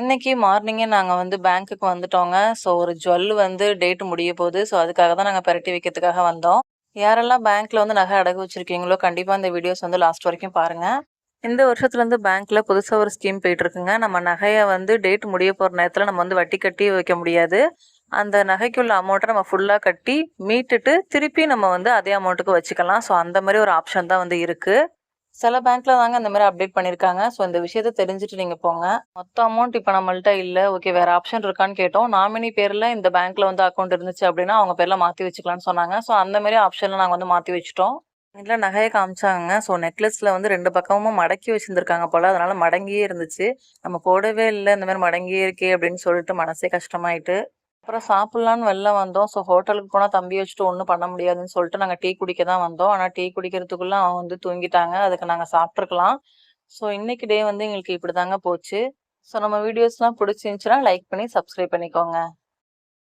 இன்னைக்கு மார்னிங்கே நாங்கள் வந்து பேங்க்குக்கு வந்துட்டோங்க. ஸோ ஒரு ஜுவல் வந்து டேட் முடிய போகுது ஸோ அதுக்காக தான் நாங்கள் பெரட்டி வைக்கிறதுக்காக வந்தோம். யாரெல்லாம் பேங்க்ல வந்து நகை அடகு வச்சிருக்கீங்களோ, கண்டிப்பாக இந்த வீடியோஸ் வந்து லாஸ்ட் வரைக்கும் பாருங்கள் இந்த வருஷத்துலேருந்து பேங்க்ல புதுசாக ஒரு ஸ்கீம் போயிட்டுருக்குங்க. நம்ம நகையை வந்து டேட் முடிய போகிற நேரத்தில் நம்ம வந்து வட்டி கட்டி வைக்க முடியாது. அந்த நகைக்குள்ள அமௌண்ட்டை நம்ம ஃபுல்லாக கட்டி, மீட்டுட்டு திருப்பி நம்ம வந்து அதே அமௌண்ட்டுக்கு வச்சுக்கலாம். ஸோ அந்த மாதிரி ஒரு ஆப்ஷன் தான் வந்து இருக்குது சில பேங்க்ல தாங்க இந்த மாதிரி அப்டேட் பண்ணியிருக்காங்க. ஸோ இந்த விஷயத்த தெரிஞ்சுட்டு நீங்க போங்க. மொத்த அமௌண்ட் இப்போ நம்மள்ட்ட இல்லை ஓகே வேற ஆப்ஷன் இருக்கான்னு கேட்டோம். நாமினி பேர்ல இந்த பேங்க்ல வந்து அக்கௌண்ட் இருந்துச்சு அப்படின்னா அவங்க பேர்ல மாத்தி வச்சுக்கலாம்னு சொன்னாங்க. ஸோ அந்த மாரி ஆப்ஷன்ல நாங்க வந்து மாத்தி வச்சுட்டோம். இதில் நகையை காமிச்சாங்க ஸோ நெக்லஸில் வந்து ரெண்டு பக்கமும் மடக்கி வச்சுருந்துருக்காங்க போல. அதனால் மடங்கியே இருந்துச்சு. நம்ம போடவே இல்லை இந்த மாதிரி மடங்கியே இருக்கே அப்படின்னு சொல்லிட்டு மனசே கஷ்டமாயிட்டு. அப்புறம் சாப்பிட்லான்னு வெளில வந்தோம். ஸோ ஹோட்டலுக்கு போனால் தம்பி வச்சுட்டு ஒன்றும் பண்ண முடியாதுன்னு சொல்லிட்டு நாங்கள் டீ குடிக்க தான் வந்தோம். ஆனால் டீ குடிக்கிறதுக்குள்ளே அவன் வந்து தூங்கிட்டாங்க. அதுக்கு நாங்கள் சாப்பிட்ருக்கலாம் ஸோ இன்னைக்கு டே வந்து எங்களுக்கு இப்டிதாங்க போச்சு. ஸோ நம்ம வீடியோஸ்லாம் பிடிச்சிருந்துச்சுன்னா லைக் பண்ணி சப்ஸ்கிரைப் பண்ணிக்கோங்க.